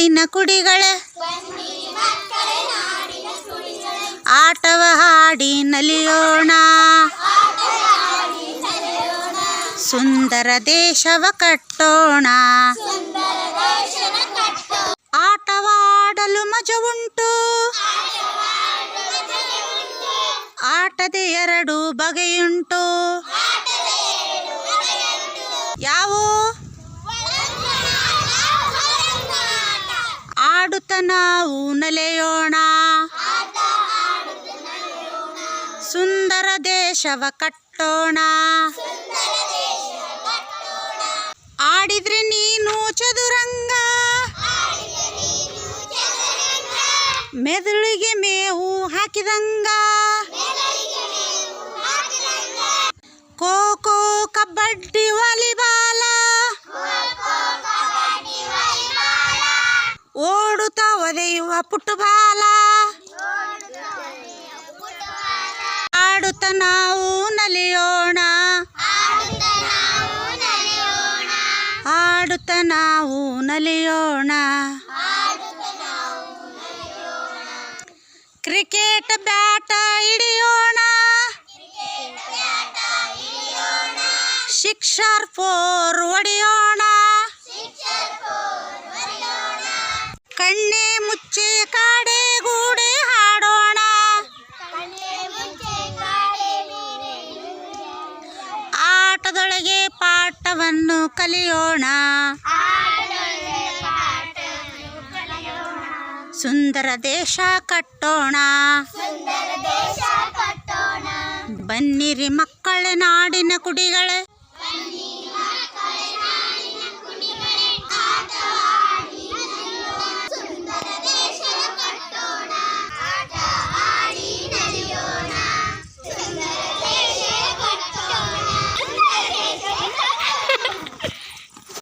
ನಾಡಿನ ಕುಡಿಗಳ. ಆಟವ ಹಾಡಿ ನಲಿಯೋಣ. ಸುಂದರ ದೇಶವ ಕಟ್ಟೋಣ. ಆಟವಾಡಲು ಮಜ ಉಂಟು. ಆಟದ ಎರಡು ಬಗೆಯುಂಟು ಯಾವು ಆಡುತ್ತ ನಾವು ನಲೆಯೋಣ. ಸುಂದರ ದೇಶವ ಕಟ್ಟೋಣ. ಆಡಿದ್ರೆ ನೀನು ಚದುರಂಗ. ಮೆದುಳಿಗೆ ಮೇವು ಹಾಕಿದಂಗ. ಖೋ ಖೋ ಕಬಡ್ಡಿ ಒದೆಯುವ ಪುಟುಬಾಲ ಆಡುತ್ತ ನಾವು ನಲಿಯೋಣ. ಆಡುತ್ತ ನಾವು ನಲಿಯೋಣ. ಕ್ರಿಕೆಟ್ ಬ್ಯಾಟ ಹಿಡಿಯೋಣ. ಶಿಕ್ಷರ್ ಫೋರ್ ಒಡೆಯೋಣ. ಕಣ್ಣೆ ಮುಚ್ಚೆ ಕಾಡೆ ಗೂಡೆ ಹಾಡೋಣ. ಆಟದೊಳಗೆ ಪಾಠವನ್ನು ಕಲಿಯೋಣ. ಸುಂದರ ದೇಶ ಕಟ್ಟೋಣ. ಬನ್ನಿರಿ ಮಕ್ಕಳ ನಾಡಿನ ಕುಡಿಗಳೇ.